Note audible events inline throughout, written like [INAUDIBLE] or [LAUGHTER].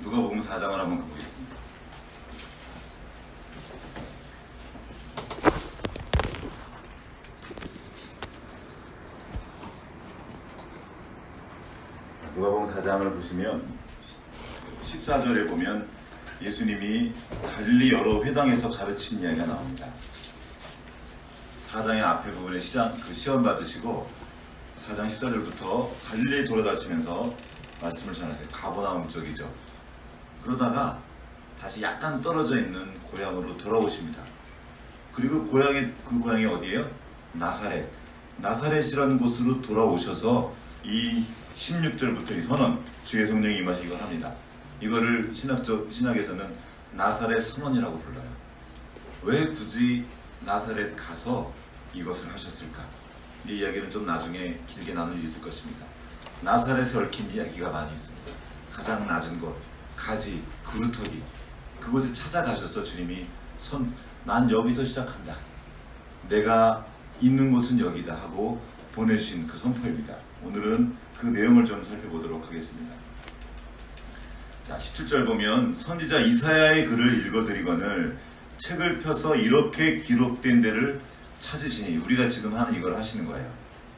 누가 복음 4장을 한번 가보겠습니다. 누가복음 4장을 보시면 14절에 보면 예수님이 갈릴리 여러 회당에서 가르친 이야기가 나옵니다. 4장의 앞에 부분에 시장, 그 시험 받으시고 4장 14절부터 갈릴리 돌아다니시면서 말씀을 전하세요. 가버나움 쪽이죠. 그러다가 다시 약간 떨어져 있는 고향으로 돌아오십니다. 그리고 고향이 그 고향이 어디예요? 나사렛. 나사렛이라는 곳으로 돌아오셔서 이 16절부터 이 선언 주의 성령이 임하시기 합니다. 이거를 신학적 신학에서는 나사렛 선언이라고 불러요. 왜 굳이 나사렛 가서 이것을 하셨을까? 이 이야기는 좀 나중에 길게 나눌 일 있을 것입니다. 나사렛에 얽힌 이야기가 많이 있습니다. 가장 낮은 곳, 가지, 그루터기 그곳에 찾아가셔서 주님이 손, 난 여기서 시작한다. 내가 있는 곳은 여기다 하고 보내주신 그 선포입니다. 오늘은 그 내용을 좀 살펴보도록 하겠습니다. 자, 17절 보면 선지자 이사야의 글을 읽어드리거늘 책을 펴서 이렇게 기록된 데를 찾으시니 우리가 지금 하는 이걸 하시는 거예요.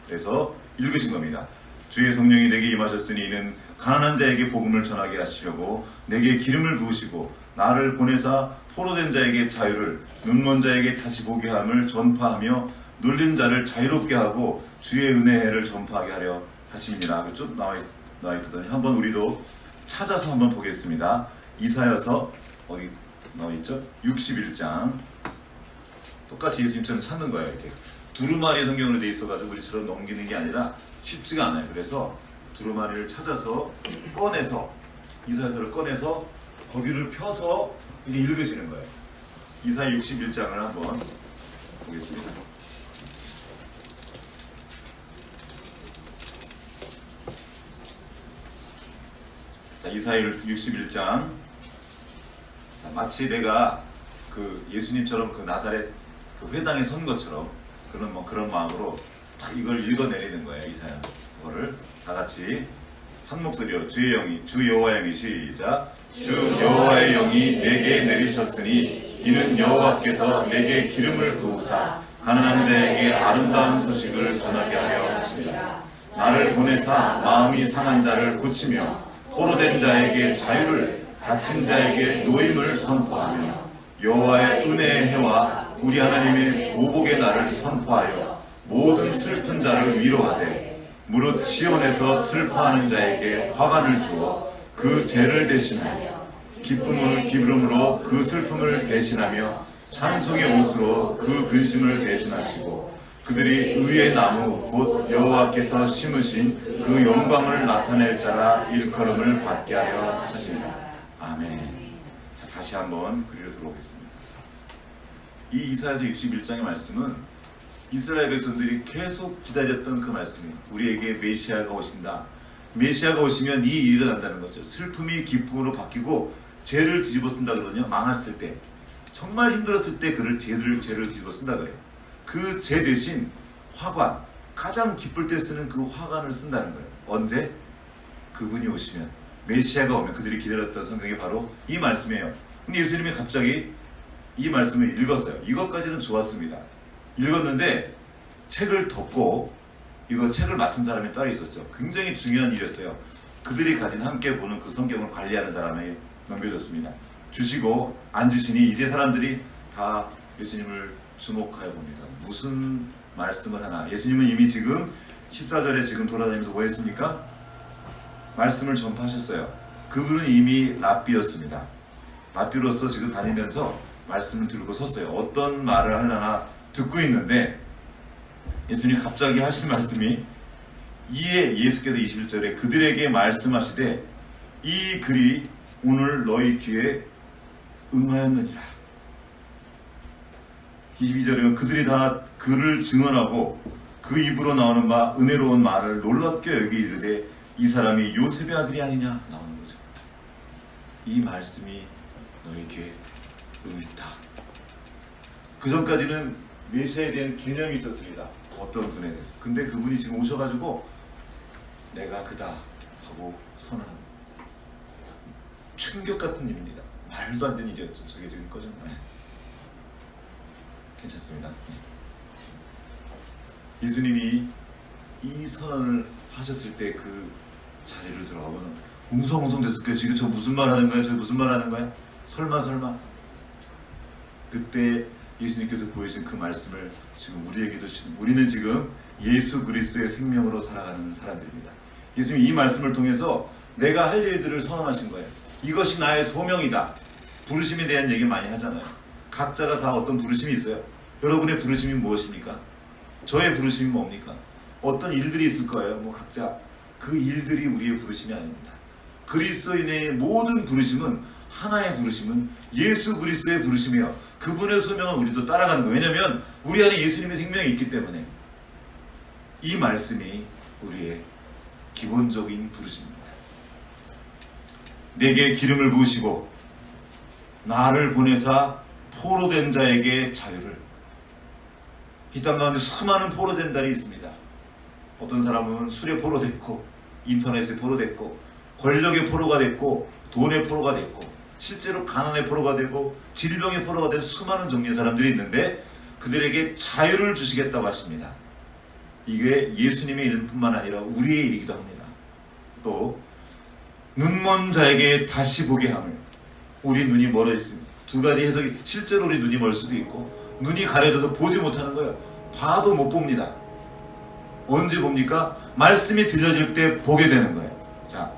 그래서 읽으신 겁니다. 주의 성령이 내게 임하셨으니 이는 가난한 자에게 복음을 전하게 하시려고 내게 기름을 부으시고 나를 보내사 포로된 자에게 자유를 눈먼 자에게 다시 보게 함을 전파하며 눌린 자를 자유롭게 하고 주의 은혜를 전파하게 하려 하심이니라. 쭉 나와, 있, 나와 있더니 한번 우리도 찾아서 한번 보겠습니다. 이사여서 어디 나와 있죠? 61장 똑같이 예수님처럼 찾는 거예요. 이렇게 두루마리 성경으로 돼 있어가지고 우리처럼 넘기는 게 아니라 쉽지가 않아요. 그래서 두루마리를 찾아서 꺼내서 이사야서를 꺼내서 거기를 펴서 이게 읽으시는 거예요. 이사야 61장을 한번 보겠습니다. 자, 이사야 61장. 자, 마치 내가 그 예수님처럼 그 나사렛 그 회당에 선 것처럼 그런 뭐 그런 마음으로 딱 이걸 읽어내리는 거예요 이사야 그거를 다 같이 한 목소리로 주의 영이 주 여호와의 영이 시작. 주 여호와의 영이 내게 내리셨으니 이는 여호와께서 내게 기름을 부으사 가난한 자에게 아름다운 소식을 전하게 하려 하십니다. 나를 보내사 마음이 상한 자를 고치며 포로된 자에게 자유를 갇힌 자에게 노임을 선포하며 여호와의 은혜의 해와 우리 하나님의 보복의 날을 선포하여 모든 슬픈 자를 위로하되 무릇 시온에서 슬퍼하는 자에게 화관을 주어 그 죄를 대신하며 기쁨을 기름으로 그 슬픔을 대신하며 찬송의 옷으로 그 근심을 대신하시고 그들이 의의 나무 곧 여호와께서 심으신 그 영광을 나타낼 자라 일컬음을 받게 하려 하십니다. 아멘. 자, 다시 한번 그리로 들어오겠습니다. 이 이사야서 61장의 말씀은 이스라엘 백성들이 계속 기다렸던 그 말씀이 우리에게 메시아가 오신다. 메시아가 오시면 이 일이 일어난다는 거죠. 슬픔이 기쁨으로 바뀌고 죄를 뒤집어 쓴다 그러거든요. 망했을 때. 정말 힘들었을 때 그를 죄를 죄를 뒤집어 쓴다 그래요. 그 죄 대신 화관 가장 기쁠 때 쓰는 그 화관을 쓴다는 거예요. 언제? 그분이 오시면 메시아가 오면 그들이 기다렸던 성경이 바로 이 말씀이에요. 근데 예수님이 갑자기 이 말씀을 읽었어요. 이것까지는 좋았습니다. 읽었는데 책을 덮고 이거 책을 맡은 사람이 따로 있었죠. 굉장히 중요한 일이었어요. 그들이 가진 함께 보는 그 성경을 관리하는 사람에게 넘겨줬습니다. 주시고 앉으시니 이제 사람들이 다 예수님을 주목하여 봅니다. 무슨 말씀을 하나? 예수님은 이미 지금 14절에 지금 돌아다니면서 뭐 했습니까? 말씀을 전파하셨어요. 그분은 이미 랍비였습니다. 랍비로서 지금 다니면서 말씀을 들고 섰어요. 어떤 말을 하려나 듣고 있는데 예수님 갑자기 하신 말씀이 이에 예수께서 21절에 그들에게 말씀하시되 이 글이 오늘 너희 귀에 응하였느니라. 22절에는 그들이 다 그를 증언하고 그 입으로 나오는 바 은혜로운 말을 놀랍게 여기 이르되 이 사람이 요셉의 아들이 아니냐 나오는 거죠. 이 말씀이 너에게 의있다. 그 전까지는 메시아에 대한 개념이 있었습니다. 어떤 분에 대해서. 근데 그분이 지금 오셔가지고 내가 그다 하고 선언한 충격 같은 일입니다. 말도 안 되는 일이었죠. 저게 지금 꺼졌나요? 네. 괜찮습니다. 네. 예수님이 이 선언을 하셨을 때 그 자리를 들어가면 웅성웅성 됐을 거예요. 지금 저 무슨 말 하는 거야? 저 무슨 말 하는 거야? 설마 설마? 그때 예수님께서 보여주신 그 말씀을 지금 우리에게도 주신 우리는 지금 예수 그리스도의 생명으로 살아가는 사람들입니다. 예수님이 이 말씀을 통해서 내가 할 일들을 선언하신 거예요. 이것이 나의 소명이다. 부르심에 대한 얘기 많이 하잖아요. 각자가 다 어떤 부르심이 있어요. 여러분의 부르심이 무엇입니까? 저의 부르심이 뭡니까? 어떤 일들이 있을 거예요. 뭐 각자 그 일들이 우리의 부르심이 아닙니다. 그리스도인의 모든 부르심은 하나의 부르심은 예수 그리스도의 부르심이에요. 그분의 소명은 우리도 따라가는 거예요. 왜냐하면 우리 안에 예수님의 생명이 있기 때문에 이 말씀이 우리의 기본적인 부르심입니다. 내게 기름을 부으시고 나를 보내사 포로된 자에게 자유를 이 땅 가운데 수많은 포로된 자들이 있습니다. 어떤 사람은 술에 포로됐고 인터넷에 포로됐고 권력의 포로가 됐고 돈의 포로가 됐고 실제로 가난의 포로가 되고 질병의 포로가 된 수많은 종류의 사람들이 있는데 그들에게 자유를 주시겠다고 하십니다. 이게 예수님의 일뿐만 아니라 우리의 일이기도 합니다. 또 눈먼 자에게 다시 보게 함을 우리 눈이 멀어 있습니다. 두 가지 해석이 실제로 우리 눈이 멀 수도 있고 눈이 가려져서 보지 못하는 거예요. 봐도 못 봅니다. 언제 봅니까? 말씀이 들려질 때 보게 되는 거예요. 자,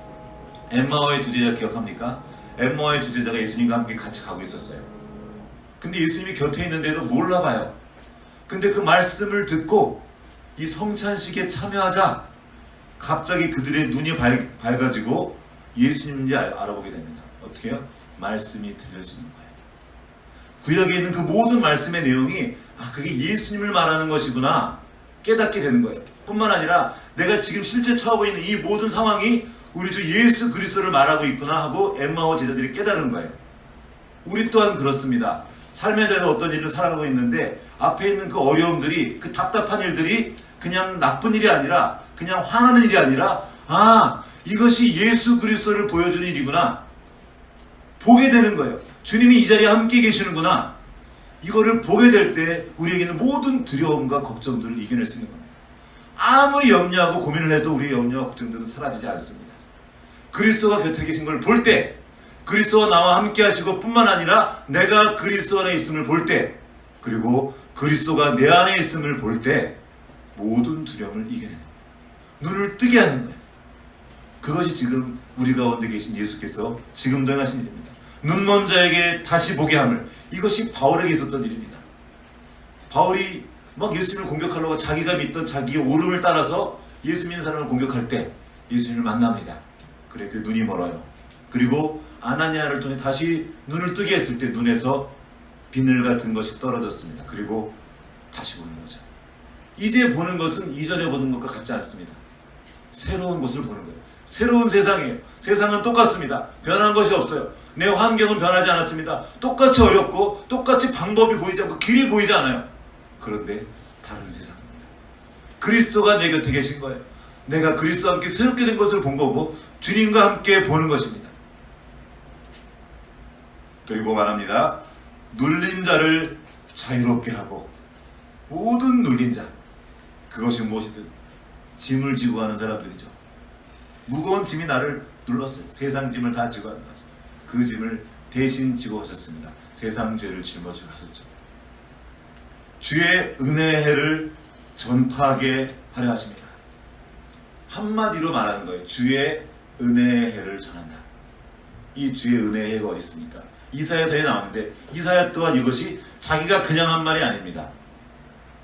엠마오의 두 제자 기억합니까? 엠마오의 두 제자가 예수님과 함께 같이 가고 있었어요. 근데 예수님이 곁에 있는데도 몰라봐요. 근데 그 말씀을 듣고 이 성찬식에 참여하자 갑자기 그들의 눈이 밝, 밝아지고 예수님인지 알, 알아보게 됩니다. 어떻게요? 말씀이 들려지는 거예요. 구약에 있는 그 모든 말씀의 내용이 아 그게 예수님을 말하는 것이구나 깨닫게 되는 거예요. 뿐만 아니라 내가 지금 실제 처하고 있는 이 모든 상황이 우리 주 예수 그리스도를 말하고 있구나 하고 엠마오 제자들이 깨달은 거예요. 우리 또한 그렇습니다. 삶의 자리에 어떤 일을 살아가고 있는데 앞에 있는 그 어려움들이 그 답답한 일들이 그냥 나쁜 일이 아니라 그냥 화나는 일이 아니라 아 이것이 예수 그리스도를 보여주는 일이구나 보게 되는 거예요. 주님이 이 자리에 함께 계시는구나. 이거를 보게 될 때 우리에게는 모든 두려움과 걱정들을 이겨낼 수 있는 겁니다. 아무리 염려하고 고민을 해도 우리의 염려와 걱정들은 사라지지 않습니다. 그리스도가 곁에 계신 걸 볼 때, 그리스도와 나와 함께 하시고 뿐만 아니라 내가 그리스도 안에 있음을 볼 때, 그리고 그리스도가 내 안에 있음을 볼 때, 모든 두려움을 이겨내는 거예요. 눈을 뜨게 하는 거예요. 그것이 지금 우리 가운데 계신 예수께서 지금도 행하신 일입니다. 눈먼 자에게 다시 보게 함을 이것이 바울에게 있었던 일입니다. 바울이 막 예수님을 공격하려고 자기가 믿던 자기의 오름을 따라서 예수 믿는 사람을 공격할 때 예수님을 만납니다. 그래 그 눈이 멀어요. 그리고 아나니아를 통해 다시 눈을 뜨게 했을 때 눈에서 비늘 같은 것이 떨어졌습니다. 그리고 다시 보는 거죠. 이제 보는 것은 이전에 보는 것과 같지 않습니다. 새로운 것을 보는 거예요. 새로운 세상이에요. 세상은 똑같습니다. 변한 것이 없어요. 내 환경은 변하지 않았습니다. 똑같이 어렵고 똑같이 방법이 보이지 않고 길이 보이지 않아요. 그런데 다른 세상입니다. 그리스도가 내 곁에 계신 거예요. 내가 그리스도와 함께 새롭게 된 것을 본 거고 주님과 함께 보는 것입니다. 그리고 말합니다. 눌린 자를 자유롭게 하고 모든 눌린 자 그것이 무엇이든 짐을 지고 가는 사람들이죠. 무거운 짐이 나를 눌렀어요. 세상 짐을 다 지고 가는 거죠. 그 짐을 대신 지고 가셨습니다. 세상 죄를 짊어지고 가셨죠. 주의 은혜의 해를 전파하게 하려 하십니다. 한마디로 말하는 거예요. 주의 은혜의 해를 전한다. 이 주의 은혜의 해가 어디 있습니까? 이사야서에 나오는데 이사야 또한 이것이 자기가 그냥 한 말이 아닙니다.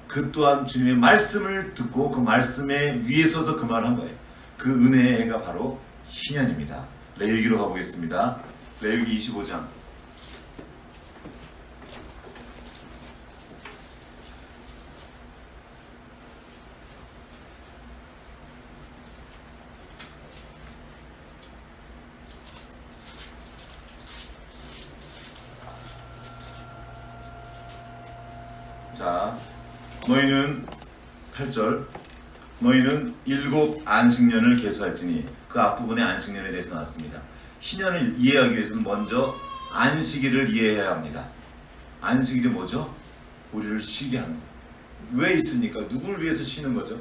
그 또한 주님의 말씀을 듣고 그 말씀에 위에 서서 그 말을 한 거예요. 그 은혜의 해가 바로 희년입니다. 레위기로 가보겠습니다. 레위기 25장. 자, 너희는 8절 너희는 일곱 안식년을 계수할지니 그 앞부분에 안식년에 대해서 나왔습니다. 희년을 이해하기 위해서는 먼저 안식일을 이해해야 합니다. 안식일이 뭐죠? 우리를 쉬게 하는 거. 왜 있습니까? 누구를 위해서 쉬는 거죠?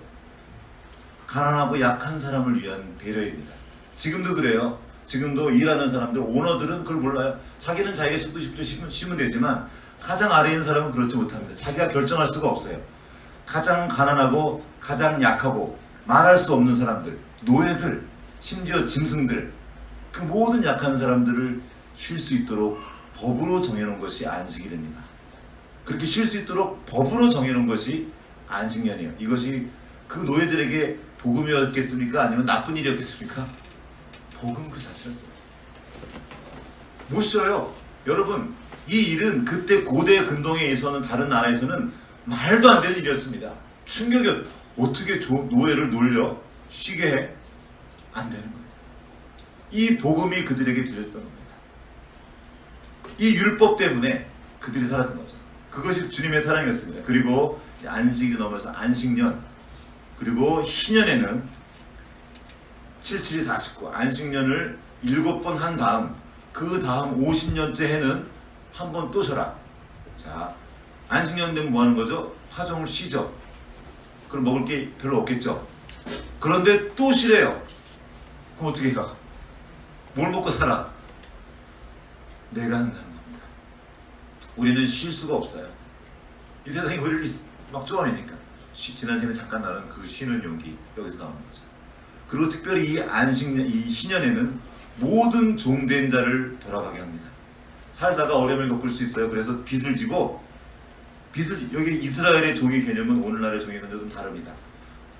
가난하고 약한 사람을 위한 배려입니다. 지금도 그래요. 지금도 일하는 사람들, 오너들은 그걸 몰라요. 자기는 자기가 쉬고 싶도 쉬면, 쉬면 되지만 가장 있는 사람은 그렇지 못합니다. 자기가 결정할 수가 없어요. 가장 가난하고 가장 약하고 말할 수 없는 사람들, 노예들, 심지어 짐승들, 그 모든 약한 사람들을 쉴 수 있도록 법으로 정해놓은 것이 안식일입니다. 그렇게 쉴 수 있도록 법으로 정해놓은 것이 안식년이에요. 이것이 그 노예들에게 복음이었겠습니까? 아니면 나쁜 일이었겠습니까? 복음 그 자체였어요. 못 쉬어요. 여러분, 이 일은 그때 고대 근동에서는 다른 나라에서는 말도 안 되는 일이었습니다. 충격이 어떻게 조- 노예를 놀려 쉬게 해? 안 되는 거예요. 이 복음이 그들에게 들렸던 겁니다. 이 율법 때문에 그들이 살았던 거죠. 그것이 주님의 사랑이었습니다. 그리고 안식이 넘어서 안식년, 그리고 희년에는 77이 49, 안식년을 7번 한 다음, 그 다음 50년째 해는 한 번 또 쉬라. 자, 안식년 되면 뭐 하는 거죠? 화종을 쉬죠. 그럼 먹을 게 별로 없겠죠. 그런데 또 쉬래요. 그럼 어떻게 가? 뭘 먹고 살아? 내가 한다는 겁니다. 우리는 쉴 수가 없어요. 이 세상이 우리를 막 쪼아내니까. 쉬- 지난 시간에 잠깐 나눈 그 쉬는 용기 여기서 나오는 거죠. 그리고 특별히 이 안식년, 이 희년에는 모든 종된 자를 돌아가게 합니다. 살다가 어려움을 겪을 수 있어요. 그래서 빚을 지고 빚을 여기 이스라엘의 종의 개념은 오늘날의 종의 개념은 좀 다릅니다.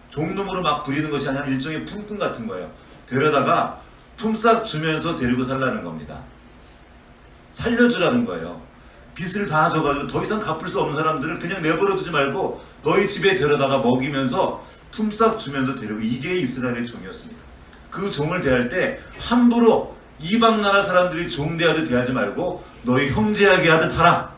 종놈으로 막 부리는 것이 아니라 일종의 품꾼 같은 거예요. 데려다가 품삯 주면서 데리고 살라는 겁니다. 살려주라는 거예요. 빚을 다 져가지고 더 이상 갚을 수 없는 사람들을 그냥 내버려 두지 말고 너희 집에 데려다가 먹이면서 품삯 주면서 데리고 이게 이스라엘의 종이었습니다. 그 종을 대할 때 함부로 이방 나라 사람들이 종 대하듯 대하지 말고 너희 형제하게 하듯 하라.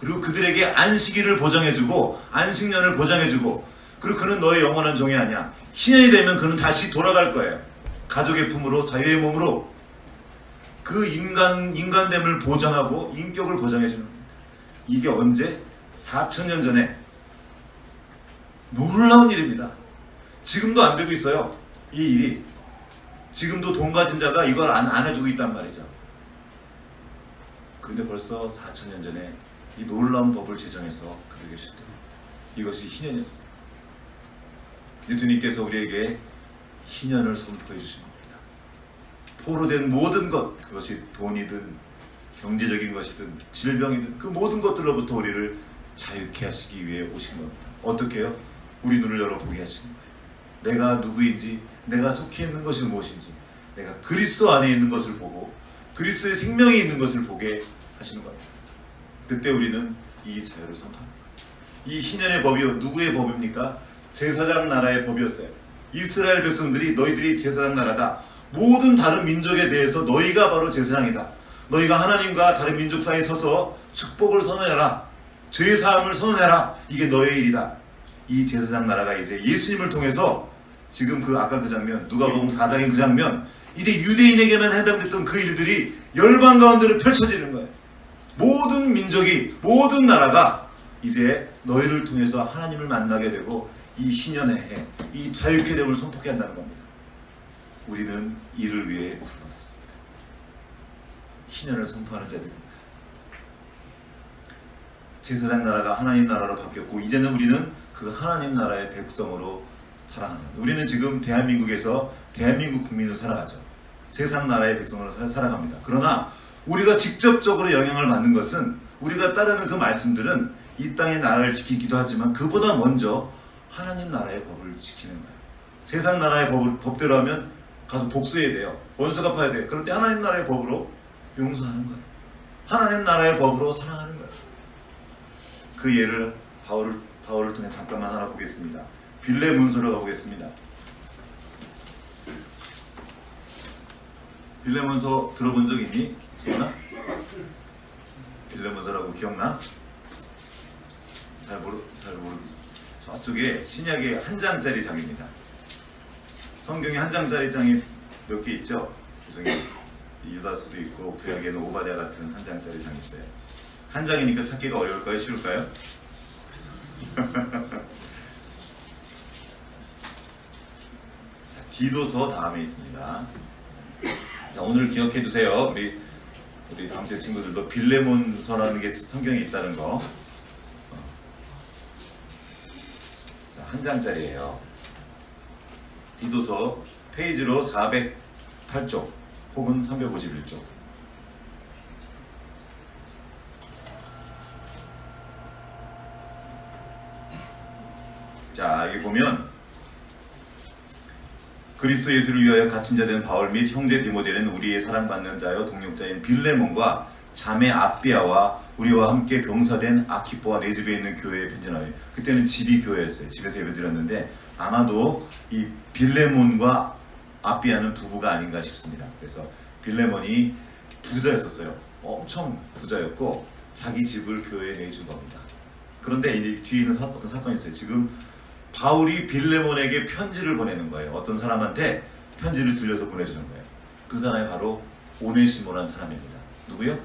그리고 그들에게 안식일을 보장해주고 안식년을 보장해주고 그리고 그는 너의 영원한 종이 아니야. 신년이 되면 그는 다시 돌아갈 거예요. 가족의 품으로 자유의 몸으로 그 인간 인간됨을 보장하고 인격을 보장해 주는 겁니다. 이게 언제 4천년 전에 놀라운 일입니다. 지금도 안 되고 있어요. 이 일이 지금도 돈 가진 자가 이걸 안, 안 해주고 있단 말이죠. 그런데 벌써 4천년 전에 이 놀라운 법을 제정해서 그들에게 주셨던 겁니다. 이것이 희년이었어요. 예수님께서 우리에게 희년을 선포해 주신 겁니다. 포로 된 모든 것, 그것이 돈이든 경제적인 것이든 질병이든 그 모든 것들로부터 우리를 자유케 하시기 위해 오신 겁니다. 어떻게 해요? 우리 눈을 열어 보게 하시는 거예요. 내가 누구인지, 내가 속해 있는 것이 무엇인지, 내가 그리스도 안에 있는 것을 보고 그리스도의 생명이 있는 것을 보게 하시는 겁니다. 그때 우리는 이 자유를 선포합니다. 이 희년의 법이 누구의 법입니까? 제사장 나라의 법이었어요. 이스라엘 백성들이 너희들이 제사장 나라다. 모든 다른 민족에 대해서 너희가 바로 제사장이다. 너희가 하나님과 다른 민족 사이에 서서 축복을 선언해라. 죄 사함을 선언해라. 이게 너의 일이다. 이 제사장 나라가 이제 예수님을 통해서 지금 그 아까 그 장면 누가복음 4장의 그 장면 이제 유대인에게만 해당됐던 그 일들이 열방 가운데로 펼쳐지는. 모든 민족이 모든 나라가 이제 너희를 통해서 하나님을 만나게 되고 이 희년의 해, 이 자유케 됨을 선포케 한다는 겁니다. 우리는 이를 위해 부르셨습니다. 희년을 선포하는 자들입니다. 제사장 나라가 하나님 나라로 바뀌었고 이제는 우리는 그 하나님 나라의 백성으로 살아가는. 우리는 지금 대한민국에서 대한민국 국민으로 살아가죠. 세상 나라의 백성으로 살- 살아갑니다. 그러나 우리가 직접적으로 영향을 받는 것은 우리가 따르는 그 말씀들은 이 땅의 나라를 지키기도 하지만 그보다 먼저 하나님 나라의 법을 지키는 거예요. 세상 나라의 법을, 법대로 하면 가서 복수해야 돼요. 원수 갚아야 돼요. 그런데 하나님 나라의 법으로 용서하는 거예요. 하나님 나라의 법으로 사랑하는 거예요. 그 예를 바울을, 바울을 통해 잠깐만 알아보겠습니다. 빌레 문서로 가보겠습니다. 빌레 문서 들어본 적 있니? 지연아? 빌레 문서라고 기억나? 잘 모르 잘 모르 저쪽에 신약의 한 장짜리 장입니다. 성경에 한 장짜리 장이 몇 개 있죠? 구성에 유다스도 있고 구약에는 오바댜 같은 한 장짜리 장이 있어요. 한 장이니까 찾기가 어려울까요? 쉬울까요? [LAUGHS] 자, 디도서 다음에 있습니다. 자, 오늘 기억해 두세요. 우리 우리 다음 세 친구들도 빌레몬 서라는 게 성경에 있다는 거. 어. 자, 한 장짜리예요. 디도서 페이지로 408쪽 혹은 351쪽. 자, 여기 보면 그리스도 예수를 위하여 갇힌 자 된 바울 및 형제 디모데는 우리의 사랑받는 자여 동력자인 빌레몬과 자매 아비아와 우리와 함께 병사된 아키포와 내 집에 있는 교회에 편지하니 그때는 집이 교회였어요. 집에서 예배드렸는데 아마도 이 빌레몬과 아비아는 부부가 아닌가 싶습니다. 그래서 빌레몬이 부자였었어요. 엄청 부자였고 자기 집을 교회에 내준 겁니다. 그런데 이제 뒤에 있는 사건이 있어요. 지금 바울이 빌레몬에게 편지를 보내는 거예요. 어떤 사람한테 편지를 들려서 보내주는 거예요. 그 사람이 바로 오네시모라는 사람입니다. 누구요?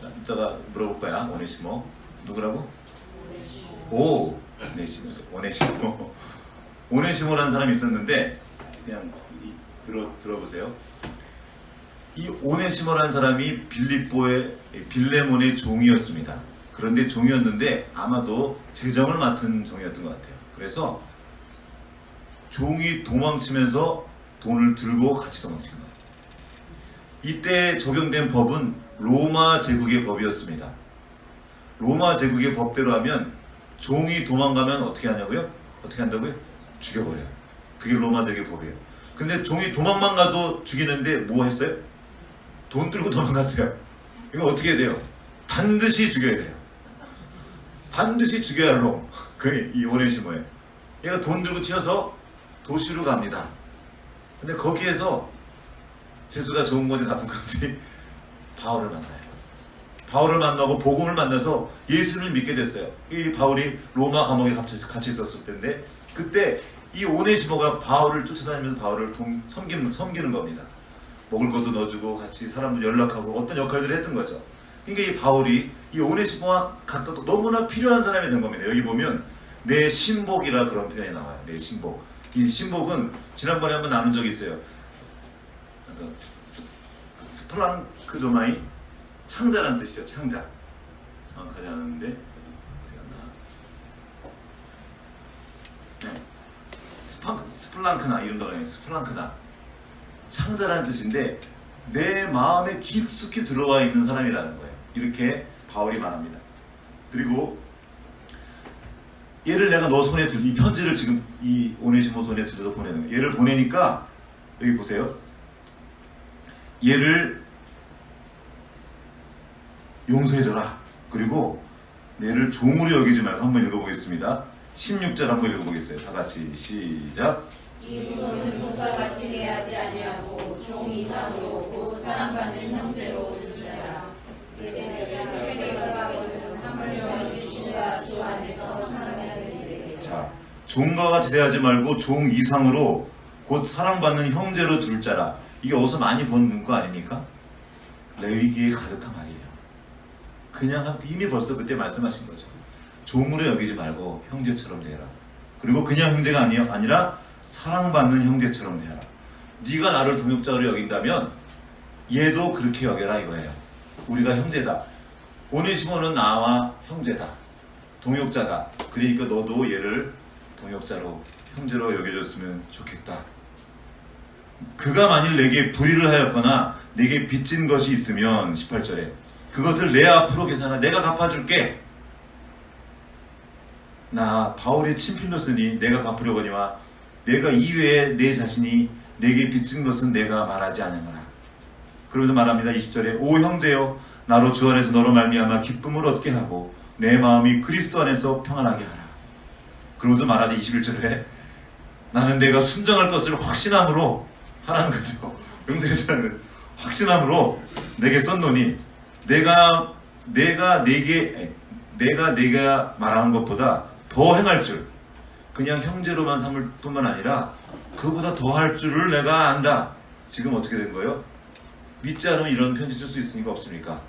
자, 이따가 물어볼 거야. 오네시모. 누구라고? 오, 오네시모. 오네시모. [LAUGHS] 오네시모라는 사람이 있었는데 그냥 이- 들어 들어보세요. 이 오네시모라는 사람이 빌립보의 빌레몬의 종이었습니다. 그런데 종이었는데 아마도 재정을 맡은 종이었던 것 같아요. 그래서 종이 도망치면서 돈을 들고 같이 도망친 거예요. 이때 적용된 법은 로마 제국의 법이었습니다. 로마 제국의 법대로 하면 종이 도망가면 어떻게 하냐고요? 어떻게 한다고요? 죽여버려요. 그게 로마 제국의 법이에요. 근데 종이 도망만 가도 죽이는데 뭐 했어요? 돈 들고 도망갔어요. 이거 어떻게 해야 돼요? 반드시 죽여야 돼요. 반드시 죽여야 할 놈. 그게 이 오네시모예요. 얘가 돈 들고 튀어서 도시로 갑니다. 근데 거기에서 재수가 좋은 건지 나쁜 [LAUGHS] 건지 바울을 만나요. 바울을 만나고 복음을 만나서 예수를 믿게 됐어요. 이 바울이 로마 감옥에 같이 있었을 때인데 그때 이 오네시모가 바울을 쫓아다니면서 바울을 동, 섬기는, 섬기는 겁니다. 먹을 것도 넣어주고 같이 사람들 연락하고 어떤 역할들을 했던 거죠. 그러니까 이 바울이 이 오네시모와 갖다 너무나 필요한 사람이 된 겁니다. 여기 보면 내 신복이라 그런 표현이 나와요. 내 신복. 이 신복은 지난번에 한번 나눈 적이 있어요. 약간 스- 스- 스플랑크 조마이 창자라는 뜻이죠. 창자. 정확하지 않은데? 네. 스플랑크나 이름도 아니에요. 스플랑크나 창자라는 뜻인데 내 마음에 깊숙이 들어와 있는 사람이라는 거예요. 이렇게 바울이 말합니다. 그리고 얘를 내가 너 손에 들, 이 편지를 지금 이 오네시모 손에 들여서 보내는 거예요. 얘를 보내니까 여기 보세요. 얘를 용서해줘라. 그리고 얘를 종으로 여기지 말고 한번 읽어보겠습니다. 16절 한번 읽어보겠어요. 다 같이 시작. 이분은 누가 같이 대하지 아니하고 종 이상으로 곧 사랑받는 형제로 자, 종과 같이 대하지 말고 종 이상으로 곧 사랑받는 형제로 둘 자라. 이게 어디서 많이 본 문구 아닙니까? 레위기에 가득한 말이에요. 그냥 한- 이미 벌써 그때 말씀하신 거죠. 종으로 여기지 말고 형제처럼 대해라. 그리고 그냥 형제가 아니요 아니라 사랑받는 형제처럼 대하라. 네가 나를 동역자로 여긴다면 얘도 그렇게 여겨라 이거예요. 우리가 형제다. 오네시모는 나와 형제다. 동역자다. 그러니까 너도 얘를 동역자로 형제로 여겨줬으면 좋겠다. 그가 만일 내게 불의를 하였거나 내게 빚진 것이 있으면 18절에 그것을 내 앞으로 계산하 내가 갚아줄게. 나 바울의 친필로 쓰니 내가 갚으려거니와 내가 이외에 내 자신이 내게 빚진 것은 내가 말하지 않으라. 그러면서 말합니다. 20절에 오 형제여 나로 주 안에서 너로 말미암아 기쁨을 얻게 하고 내 마음이 그리스도 안에서 평안하게 하라. 그러면서 말하지 21절에 나는 내가 순정할 것을 확신함으로 하라는 거죠. 용서해주는 확신함으로 내게 썼노니 내가 내가 내게 내가 내가 말하는 것보다 더 행할 줄 그냥 형제로만 삼을 뿐만 아니라 그보다 더 할 줄을 내가 안다. 지금 어떻게 된 거예요? 믿지 않으면 이런 편지 쓸 수 있으니까 없습니까?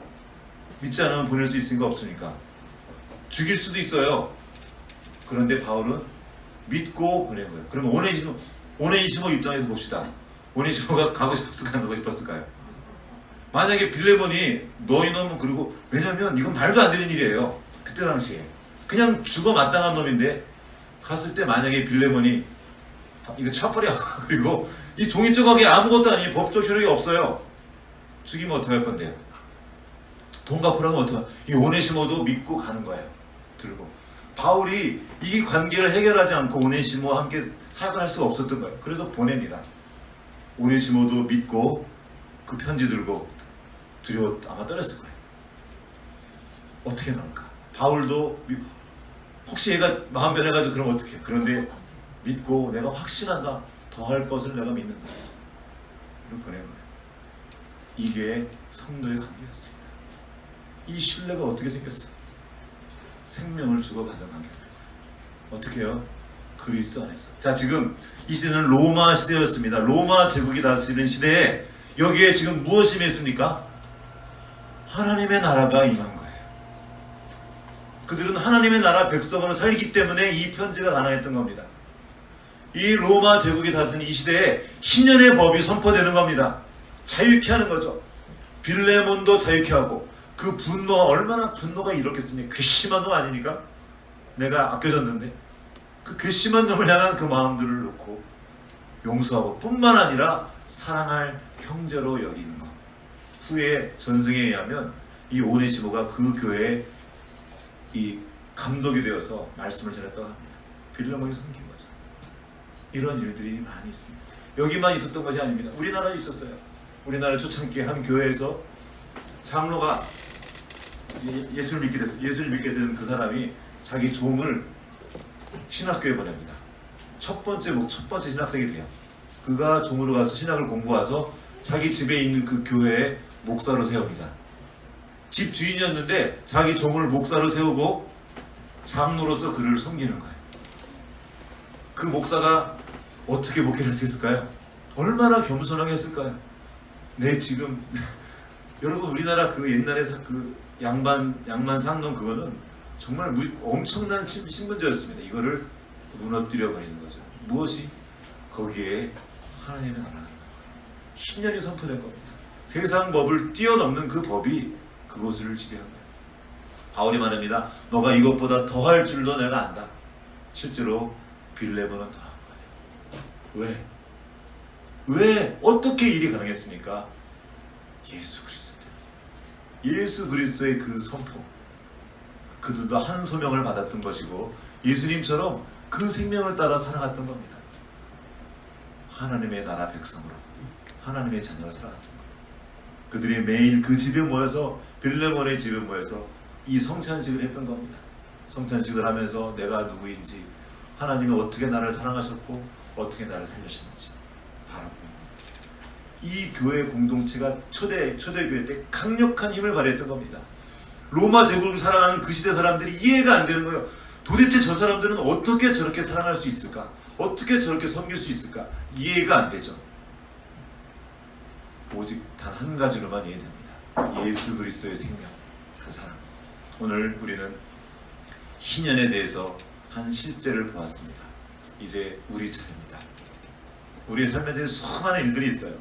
믿지 않으면 보낼 수 있으니까 없습니까? 죽일 수도 있어요. 그런데 바울은 믿고 거예요. 그러면 오네시모, 오네시모 입장에서 봅시다. 오네시모가 가고 싶었을까요? 안 가고 싶었을까요? 만약에 빌레몬이 너 이놈은 그리고 왜냐면 이건 말도 안 되는 일이에요. 그때 당시에 그냥 죽어 마땅한 놈인데 갔을 때 만약에 빌레몬이 이거 차버려 [LAUGHS] 그리고 이 종이 조각이 아무것도 아니에요. 법적 효력이 없어요. 죽이면 어떡할 건데요? 돈 갚으라면 어떡하? 이 오네시모도 믿고 가는 거예요. 들고 바울이 이 관계를 해결하지 않고 오네시모와 함께 사역을 할 수가 없었던 거예요. 그래서 보냅니다. 오네시모도 믿고 그 편지 들고 두려워 아마 떨었을 거예요. 어떻게 나올까? 바울도 미- 혹시 얘가 마음 변해가지고 그러면 어떻게? 그런데 믿고 내가 확신한다. 더 할 것을 내가 믿는다. 이렇게 보낸 거예요. 이게 성도의 관계였습니다. 이 신뢰가 어떻게 생겼어요? 생명을 주고받은 관계였던 거예요. 어떻게 해요? 그리스도 안에서. 자, 지금 이 시대는 로마 시대였습니다. 로마 제국이 다스리는 시대에 여기에 지금 무엇이 있습니까? 하나님의 나라가 임한 거예요. 그들은 하나님의 나라 백성으로 살기 때문에 이 편지가 가능했던 겁니다. 이 로마 제국이 다스리는 이 시대에 신년의 법이 선포되는 겁니다. 자유케 하는 거죠. 빌레몬도 자유케 하고 그 분노가 얼마나 분노가 이렇겠습니까? 괘씸한 놈 아닙니까? 내가 아껴줬는데 그 괘씸한 놈을 향한 그 마음들을 놓고 용서하고 뿐만 아니라 사랑할 형제로 여기는 것. 후에 전승에 의하면 이 오네시모가 그 교회에 이 감독이 되어서 말씀을 전했다고 합니다. 빌레몬이 섬긴 거죠. 이런 일들이 많이 있습니다. 여기만 있었던 것이 아닙니다. 우리나라에 있었어요. 우리나라 초창기에 한 교회에서 장로가 예- 예수를 믿게 됐어. 예수를 믿게 된그 사람이 자기 종을 신학교에 보냅니다. 첫 번째 목, 첫 번째 신학생이 돼요. 그가 종으로 가서 신학을 공부와서 자기 집에 있는 그 교회에 목사로 세웁니다. 집 주인이었는데 자기 종을 목사로 세우고 장로로서 그를 섬기는 거예요. 그 목사가 어떻게 목회를 했을까요? 얼마나 겸손하게 했을까요? 네, 지금 [LAUGHS] 여러분 우리나라 그 옛날에 사- 그 양반 양만 상동 그거는 정말 무- 엄청난 신- 신분제였습니다. 이거를 무너뜨려 버리는 거죠. 무엇이 거기에 하나님의 나라가. 신년이 선포된 겁니다. 세상 법을 뛰어넘는 그 법이 그곳을 지배한 거예요. 바울이 말합니다. 너가 이것보다 더 할 줄도 내가 안다. 실제로 빌레몬은 더한 거예요. 왜? 왜 어떻게 일이 가능했습니까? 예수 그리스도. 예수 그리스도의 그 선포. 그들도 한 소명을 받았던 것이고 예수님처럼 그 생명을 따라 살아갔던 겁니다. 하나님의 나라 백성으로 하나님의 자녀로 살아갔던 거예요. 그들이 매일 그 집에 모여서 빌레몬의 집에 모여서 이 성찬식을 했던 겁니다. 성찬식을 하면서 내가 누구인지 하나님이 어떻게 나를 사랑하셨고 어떻게 나를 살려셨는지 바라봅니다. 이 교회 공동체가 초대 초대 교회 때 강력한 힘을 발휘했던 겁니다. 로마 제국을 사랑하는 그 시대 사람들이 이해가 안 되는 거예요. 도대체 저 사람들은 어떻게 저렇게 사랑할 수 있을까? 어떻게 저렇게 섬길 수 있을까? 이해가 안 되죠. 오직 단 한 가지로만 이해됩니다. 예수 그리스도의 생명, 그 사랑. 오늘 우리는 희년에 대해서 한 실제를 보았습니다. 이제 우리 차례입니다. 우리의 삶에 대해 수많은 일들이 있어요.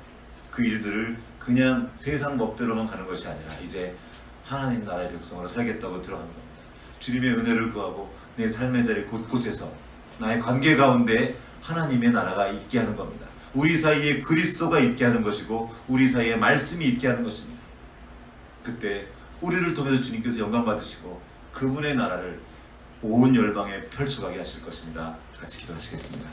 그 일들을 그냥 세상 법대로만 가는 것이 아니라 이제 하나님 나라의 백성으로 살겠다고 들어가는 겁니다. 주님의 은혜를 구하고 내 삶의 자리 곳곳에서 나의 관계 가운데 하나님의 나라가 있게 하는 겁니다. 우리 사이에 그리스도가 있게 하는 것이고 우리 사이에 말씀이 있게 하는 것입니다. 그때 우리를 통해서 주님께서 영광 받으시고 그분의 나라를 온 열방에 펼쳐가게 하실 것입니다. 같이 기도하시겠습니다.